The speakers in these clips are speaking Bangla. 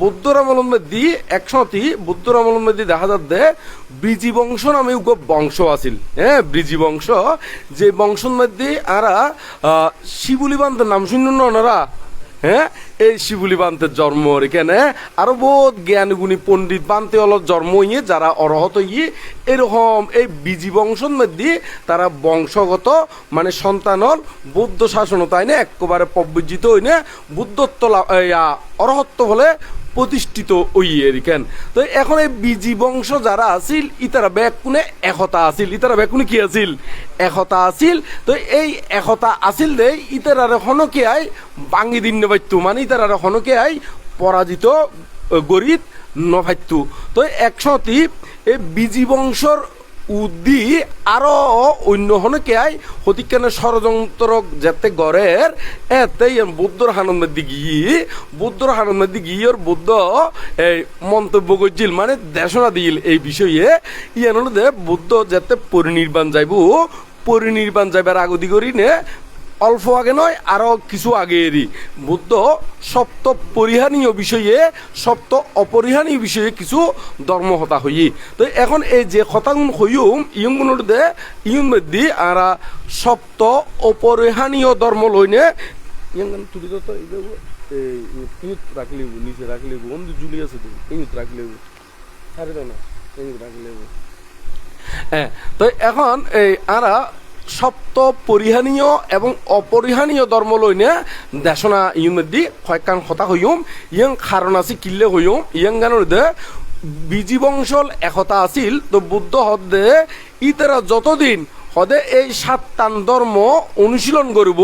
বৌদ্ধর আমলের মধ্যে একশতি বৌদ্ধর দেখা যাচ্ছে ব্রিজি বংশ নামে উগ বংশ আছিল। হ্যাঁ ব্রিজি বংশ যে বংশের মধ্যে আরা শিবুলি বান্ধের নাম শুনুন না ওনারা? হ্যাঁ এই শিবুলি বান্তের জন্ম এখানে। আরও বহুত জ্ঞান গুণী পণ্ডিত বান্তে হল জন্ম ইয়ে যারা অরহত ইয়ে এরকম এই বিজি বংশের মধ্যে তারা বংশগত মানে সন্তানল বৌদ্ধ শাসন তাই না একেবারে প্রবৃজিত হই না বুদ্ধত্ব অরহত্ব বলে প্রতিষ্ঠিত ওই এরিকেন তো এখন এই বিজি বংশ যারা আছিল, ইতারা কোনে একতা আছিল। ইতারা কোনে কি আছিল? একতা আছিল। তো এই একতা আছিল দে, ইতারারে হনকে আই বাঙ্গি দিন নেবাইতু। মানে ইতারারে হনকে আই পরাজিত, গরিত নভাইতু তো একশতি এই বিজি বংশর উদ্দি আরও অন্য হনকে আই? হতিকানে ষড়যন্ত্র যেতে গড়ের, এতে বুদ্ধর হানন্দ দিগি, বুদ্ধর হানন্দ দিগি ওর বুদ্ধ, এই মন্তব্য করছিল মানে দেশনা দিল এই বিষয়ে। ইয়ান হলো দে বুদ্ধ যেতে পরিনির্বাণ যাইব, পরিনির্বাণ যাইবার আগদি করি নে অল্প আগে নয়, আরও কিছু আগে এরই বুদ্ধ সপ্ত পরিহানীয় বিষয়ে, সপ্ত অপরিহানীয় বিষয়ে কিছু ধর্ম হতা হই তো এখন এই যে হতাগুন হইম ইয়ংগুলোর দে ইয়ং দি আর সপ্ত অপরিহানীয় ধর্ম লইনে ইয়ংগান তুলি তো ইউত রাখলি নিচে রাখলি বন্ধু জুলি আছে তো ইউত রাখলি ছাড়ে দাও না ইউত রাখলি হ্যাঁ তো এখন এই আরা সপ্ত পরিহানীয় এবং অপরিহানীয় ধর্ম লইনে দেশনা ইউন মধ্যে কয়েকখান কথা হইম ইয়ং কারণ আছে কিল্লে হইম ইয়ং গানের দে বিজি বংশল একতা আছিল তো বুদ্ধ হদে ইতারা যতদিন হদে এই সাতটান ধর্ম অনুশীলন করিব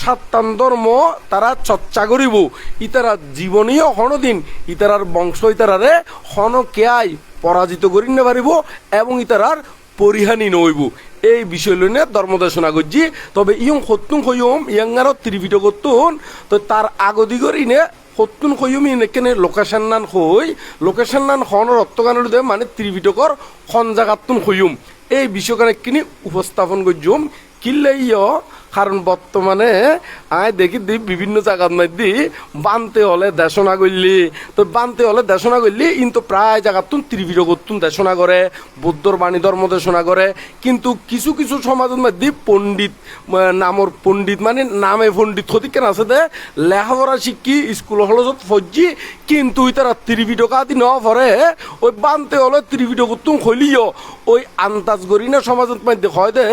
সাতটান ধর্ম তারা চর্চা করিব। ইতারা জীবনীয় হনদিন ইতারার বংশ ইতারারে হন কেয়াই পরাজিত করি না পারিব এবং ইতারার পরিহানি নইব। এই বিষয় লইনে ধর্মদেশনা করছি তবে ইয়ং সত্যুন হইম ইয়াঙ্গারও ত্রিপিট করতুন তো তার আগদি ইনে সত্যুন হইম ইনেকেনে লোকেশন নান হই লোকেশন নান হন রত্তগান দে মানে ত্রিপিটকর খন জাগাতুন হইম এই বিষয়খানে কিনি উপস্থাপন করছুম কিল্লে ইয় কারণ বর্তমানে, আয় দেখি দি, বিভিন্ন জায়গার মধ্যে বানতে হলে দেশনা করলি তো বানতে হলে দেশনা করলি কিন্তু প্রায় জায়গার তুন ত্রিভিড করতুন দেশনা করে বুদ্ধর বাণী ধর্ম দেশনা করে কিন্তু কিছু কিছু সমাজের মধ্যে পণ্ডিত নামর পণ্ডিত মানে নামে পণ্ডিত ক্ষতি কেন আছে দে? লেখাপড়া শিক্ষি স্কুল হলত ফজি কিন্তু তারা ত্রিভিড কাদি ন পরে ওই বানতে হলে ত্রিভিড করতুন হইলিও। ওই আন্দাজ করি না সমাজের মধ্যে হয় দে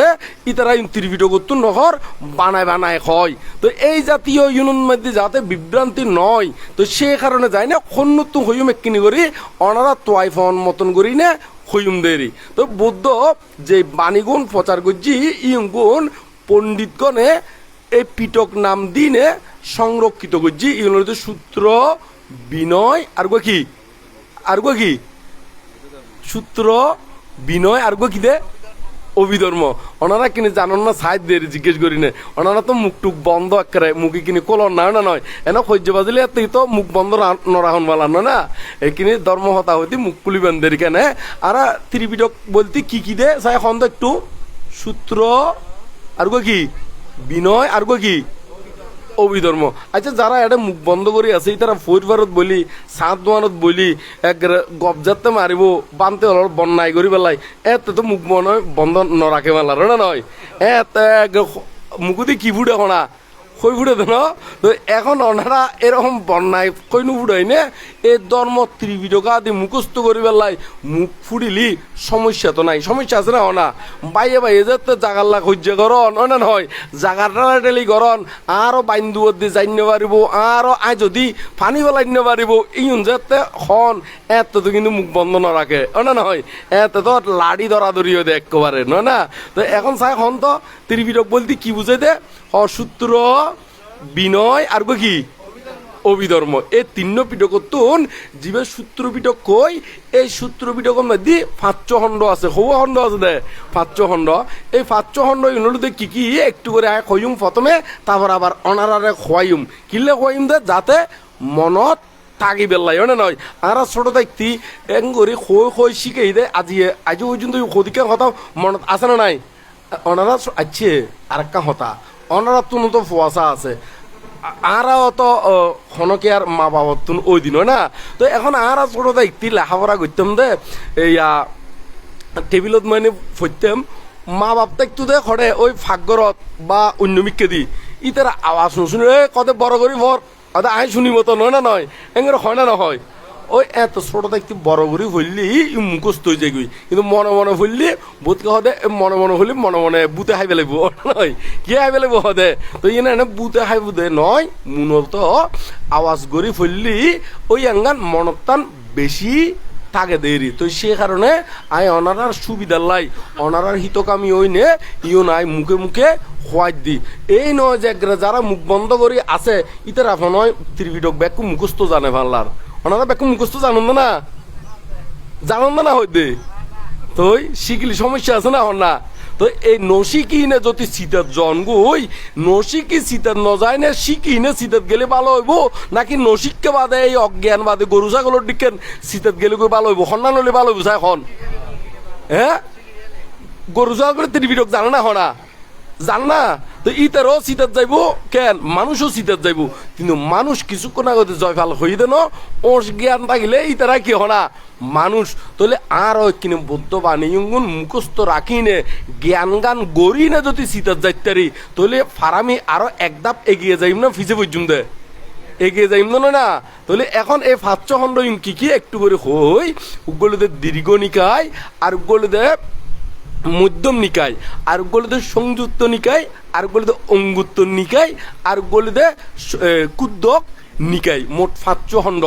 ইতারা ত্রিভিড করতুন নহর বানায় বানায় হয়। তো এই জাতীয় ইউনিয়ন মধ্যে যাতে বিভ্রান্তি নয়, তো সে কারণে যায় না খন্নত হইম একিনি করি, অনারা তোয়াইফন মতন করি না হইম দেরি। তো বুদ্ধ যে বাণীগুণ প্রচার করছি ইয়গুণ পণ্ডিতগণে এই পিটক নাম দিনে সংরক্ষিত করছি। ইউনিয়ন সূত্র, বিনয়, আর কি? আর গো কি? সূত্র, বিনয়, আর গো কি দে? অভিধর্ম। ওনারা কিনে জানন না সাইড দিয়ে জিজ্ঞেস করি না। ওনারা তো মুখ টুক বন্ধ একেবারে, মুখে কিনে কলর না না নয়। এনে সহ্য বাজিলে এতেই তো মুখ বন্ধ নরাহন বালান না এইখিনি ধর্ম হতা হইতে মুখ খুলি বান্ধের কেনে। আর ত্রিপিটক বলতে কি কি দে সাই খন্দ একটু সূত্র আর কি? বিনয় আর কি? অভিধর্ম আচ্ছা যারা এটা মুখ বন্ধ করে আছে তারা ফৈর বলি সাত দোয়ানত বলি, এক গবজাতে মারিব বানতে হল বন্যায় করি পেলাই এতে তো মুখ মনে বন্ধ নরাখে মেলার না নয় এত মুকুদি কিবুড়ে ফুটে কই ফুটে তো না? তো এখন ওনারা এরকম বন্যায় কইনু ফুটাই নে এই ধর্ম ত্রিবিধকা দি মুখস্থ করি পেলাই মুখ ফুড়িলি সমস্যা তো নাই। সমস্যা আছে না ওনা বাইয়ে বাইয়ে যেতে জাগার লাগ সহ্য করন না নয় জাগার টেলি করন আরও বাইন্দু দি জানিব পারিব আরও আই যদি পানি পেলাই নিব পারিব ইউন যেতে খন এত তো কিন্তু মুখ বন্ধ না নহয় এতে তো লাড়ি ধরা ধরি দে একেবারে নয় না তো এখন চাই খন তো ত্রিবিধক বলতে কি বুঝে দে অসূত্র বিনয় আর কি? অভিধর্ম। এই তিন্ন পিটকতুন জীবের সূত্র পিটক কই? এই সূত্র পিটকের মধ্যে পাঁচ খণ্ড আছে হৌয়া খণ্ড আছে দে পাঁচ খণ্ড এই পাঁচ খণ্ড ইউনিটে কি কি? একটু করে আয় খয়ুম প্রথমে তারপর আবার অনারারে খোয়াইম কিলে খোয়াইম দে? যাতে মনত থাকি বেলাই হয় না নয় আর ছোট দেখতি এং করে খৈ খৈ শিখেই দে, আজি আজি পর্যন্ত সদিকে কথা মনত আছে না নাই? অনারা আছে আর একটা হতা অনারা তুনো তো ফুয়াশা আছে। আরাও তো হনকে আর মা বাবার তুন ওই দিন না? তো এখন আরা ছোট দেখতি লেখাপড়া করতাম দে। এইয়া, টেবিলত মানে ফইতাম মা বাপ একটু দে খড়ে ওই ফাগরত বা অন্য মিককে দি। ইতার আওয়াজ শুনে এ, কত বড় করি ভর আদা আই শুনিব তো নয় না নয় এঙ্গের হয় না, নহয়? ওই এত ছোট দেখতে বড় করি হইলি মুখস্থ হয়ে যায় কিন্তু মনে মনে হইলি বুতকে হদে মনে মনে হইলি, মনে মনে বুতে হাই পেলাইব নয়, কি হাই পেলাইব হদে? তো ইয়ে না বুতে হাই বুতে নয় মূলত আওয়াজ করি ফেললি, ওই আঙ্গান মনতান বেশি থাকে দেরি তো সে কারণে আই অনারার সুবিধার লাই, অনারার হিতকামী ওই নে ইও নাই মুখে মুখে খোয়াই দি। এই নয় যে যারা মুখ বন্ধ করি আছে ইতার নয়, ত্রিবিডক ব্যাকু মুখস্থ জানে ভাল্লার। ওনারা ব্যাকু মুখস্থ জানুন না জানুন না হইতে? তুই শিখলি সমস্যা আছে না না? তো এই নসিকি নে যদি শীতের জন্ম ওই নসিকি শীতের ন যায় না শিখি নে শীতের গেলে ভালো হইব? নাকি নসিককে বাদে এই অজ্ঞান বাদে গরু ছাগলের দিকে শীতের গেলে কই ভালো হইব? হন্না নলে ভালো হইব এখন। হ্যাঁ? গরু ছাগলের ত্রিবিডক জানে না হনা জান না? তো ইতারও শীতের যাইব, কেন? মানুষও শীতের যাইব। কিন্তু মানুষ কিছুক্ষণ আগতে জয়ফাল হই দেন ওস জ্ঞান থাকিলে ইতারা কি হনা? মানুষ তাহলে আর কিনে বুদ্ধ বাণী ইঙ্গুন মুখস্থ রাখি নে জ্ঞান গান গড়ি না যদি শীতের যাইতারি তাহলে ফারামি আরও এক ধাপ এগিয়ে যাইম না? ফিজে পর্যন্ত দে। এগিয়ে যাইম না না তাহলে এখন এই ফাচ্চ খণ্ড কি কি? একটু করে হই। উগুলোতে দীর্ঘ নিকায়, আর উগুলোতে মধ্যম নিকায়, আর গলিতে সংযুক্ত নিকায়, আর গলিতে অঙ্গুত্ব নিকায়, আর গলিতে কুদ্দক নিকায়, মোট ফাচ্চ খণ্ড।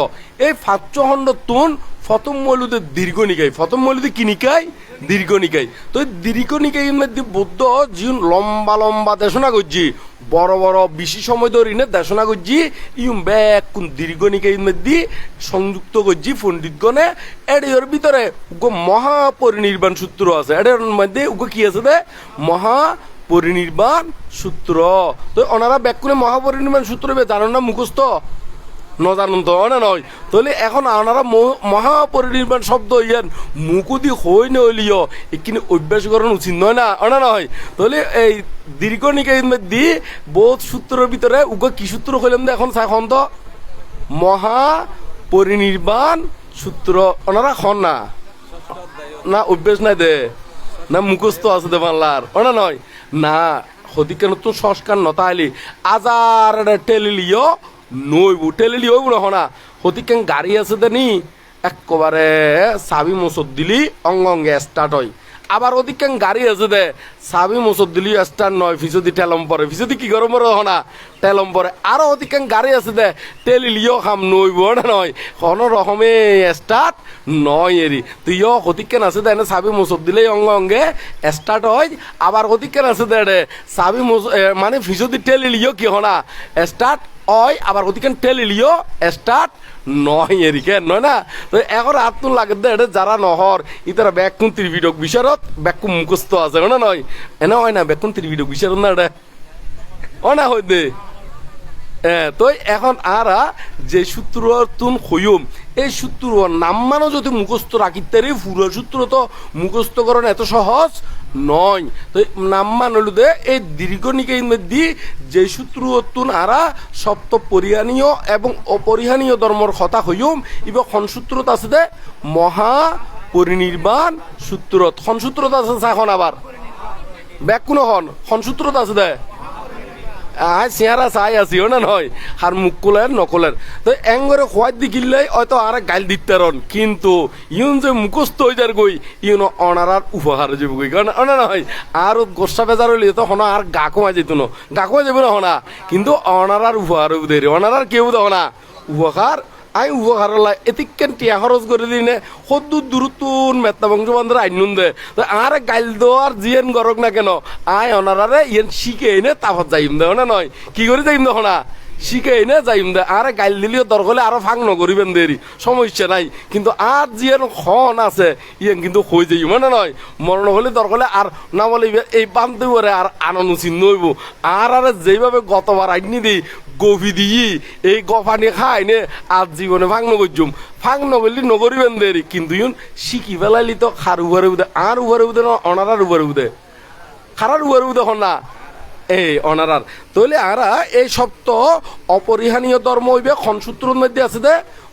এই ফাচ্চ খণ্ড তোন ফতম মৌলুদের দীর্ঘ নিকায়। ফতম মৌলুদে কি নিকায়? দীর্ঘ নিকায়। তো দীর্ঘ নিকায় মধ্যে বুদ্ধ যে লম্বা লম্বা দেশনা করছি। বড় বড় বেশি সময় ধরে ইনে দেশনা করছি, ইউম ব্যাক কোন দীর্ঘ নিকায় মধ্যে সংযুক্ত করছি পণ্ডিতগণে এর ভিতরে উগো মহাপরিনির্বাণ সূত্র আছে এডের মধ্যে উগো কি আছে দে মহা পরিনির্বাণ সূত্র। তো ওনারা ব্যাকুনে মহাপরিনির্বাণ সূত্র বে, জানেন না মুখস্থ? নজানুন তো না নয় তাহলে এখন আপনারা মহাপরিনির্বাণ শব্দ ইয়ান মুকুদি হই নলিও এখানে অভ্যাস করানো উচিত নয় না না নয় তাহলে এই দীর্ঘ নিকায় দি বোধ সূত্রের ভিতরে উগ কি সূত্র কইলাম দে এখন চাই তো মহা পরিনির্বাণ সূত্র ওনারা খন না? না, অভ্যাস নাই দে। না, মুখস্থ আছে দে বাংলার ওনা নয় না হদিকে তো সংস্কার নতা আইলি আজার টেলিলিও নইব। টেলিলি হইব না হনা। হতিকেন গাড়ি আছে দেনি একবারে চাবি মুসত দিলি অঙ্গ অঙ্গে স্টার্ট হয়। আবার ওদিকে গাড়ি আছে দে চাবি মুসত দিলি স্টার্ট নয়। ফিসদি টেলম পরে। ফিসদি কি গরম পরে হনা? টেলম পরে। আরও ওদিকে গাড়ি আছে দে টেলিলিও খাম নইব না নয়। কোন রকমে স্টার্ট নয় এরি। তুই তুইও হতিকেন আছে দে না চাবি মুসত দিলেই অঙ্গ অঙ্গে স্টার্ট হয়। আবার ওদিকেন আছে দে চাবি এ, মানে ফিসদি টেলিলিও কি হনা? স্টার্ট হয় আবার ওদিকে টেলিলিও স্টার্ট নয় এরিকে নয় না? তো এখন তো লাগে এটা যারা নহর, ইতারা ব্যাকুন ত্রিবিডক বিচারত ব্যাকুন মুখস্থ আছে না নয়? এনে হয় না ব্যাকুন ত্রিবিডক বিচারত না এটা? না হয় দে? তো এখন আরা, যে সূত্র তুন হইম এই সূত্র নাম মানো যদি মুখস্থ রাখিতে পুরো সূত্র তো মুখস্থকরণ এত সহজ নয়। তো নাম মানল দে এই দীর্ঘ নিকে মধ্যে যে সূত্র অতুন আরা সপ্ত পরিহানীয় এবং অপরিহানীয় ধর্মর কথা হইম ইব সূত্রত আছে দে মহা পরিনির্বাণ সূত্রত। সূত্রত আছে এখন আবার? ব্যাক কোনো হন সূত্রত আছে দে আয়, চেহারা চাই আছি না নয় আর মুখ কোলের নকলের তো এঙ্গরে খোয়াই দিকিলে হয়তো আর গাইল দিতারন কিন্তু ইউন যে মুখস্থ হয়ে যার গই ইউন অনারার উপহার যাব গই কারণ অনা নয় আর গোসা বেজার হইলে তো হনা আর গা কমা যেত না? গা কমা যাবে না হনা কিন্তু অনারার উপহার দেরি অনারার কেউ দেও না উপহার আই উপকারলা এতিকেন টিয়া খরচ করে দিনে নে সদু দূরতুন মেত্তা বংশ বান্ধব আইনুন দে তো আর গাইল দেওয়ার জিয়েন গরক না কেন? আই অনারারে ইয়েন শিখে এনে তাফত যাইম দে না নয়? কি করে যাইম দেখো হনা? শিখে এনে যাইম দে, আরে গাইল দিলেও দরকার আর ফাং নকরিবেন দেরি। সমস্যা নাই। কিন্তু আর জিয়েন খন আছে ইয়েন কিন্তু হয়ে যাইম না নয়? মরণ হলে দরকার আর না বলে এই বান্ধব আর আনন্দ চিহ্ন হইব আর আর যেভাবে গতবার আইনি দিই, গভি দিই, এই গফানি খাই নে, আজ জীবনে ভাং নগরজুম। ফাং নগরলি নগরিবেন দেরি, কিন্তু ইউন শিখি ফেলাইলি তো খার উভারে উদে, আর উভারে উদে না, অনারার উভারে উদে। খারার উভারে উদে হন না। এই অনারার। তাহলে আরা এই সপ্ত অপরিহানীয় ধর্ম হইবে খনসূত্রের মধ্যে আছে দে।